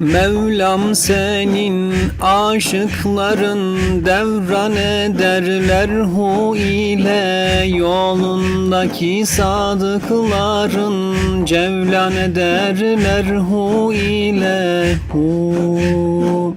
Mevlam senin aşıkların devran ederler hu ile Yolundaki sadıkların cevlan ederler hu ile. Hu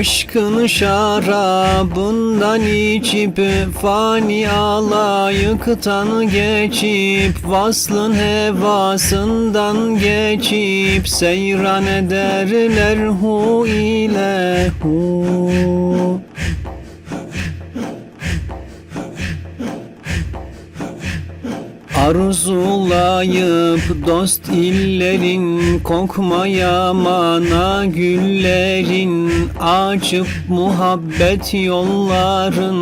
Aşkın şarabından içip fani alayıktan geçip Vaslın hevasından geçip seyran ederler hu ile hu Arzulayıp dost illerin kokmaya mana güllerin Açıp muhabbet yolların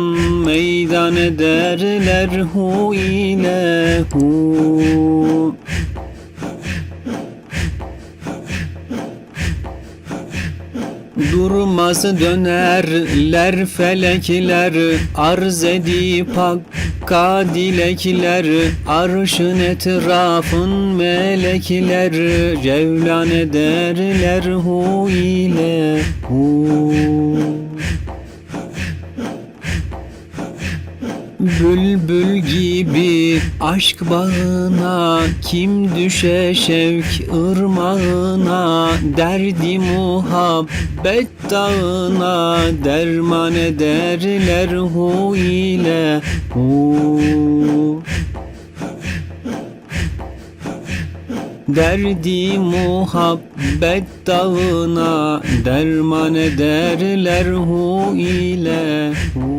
meydan ederler hu ile hu Durmaz dönerler felekler Arz edip hakka dilekler Arşın etrafın melekler Cevlan ederler hu ile hu Bülbül gibi aşk bağına Kim düşe şevk ırmağına Derdi muhabbet dağına Derman ederler hu ile hu. Derdi muhabbet dağına Derman ederler hu ile hu